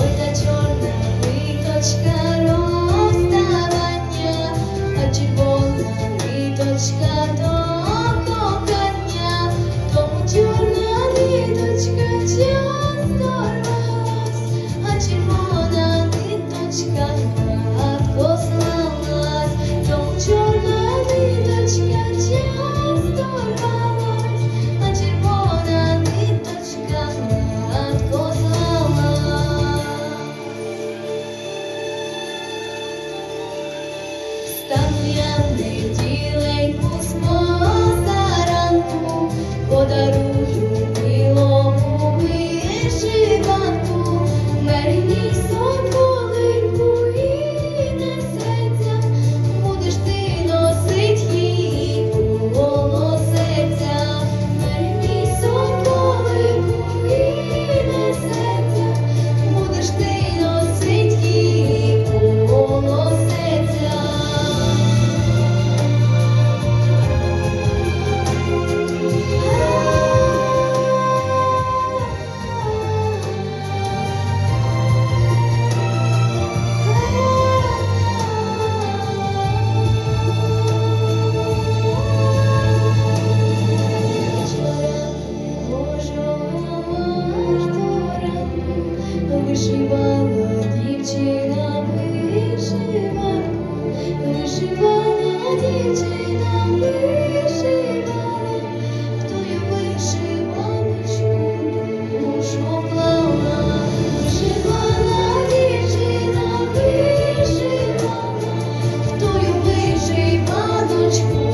Ой, та чорна викачка. вишивала дівчина вишиванку, вишивала дівчина вишивала, хто я вишиваночку душу клала, вишивала дівчина вишивала, хто я вишиваночку.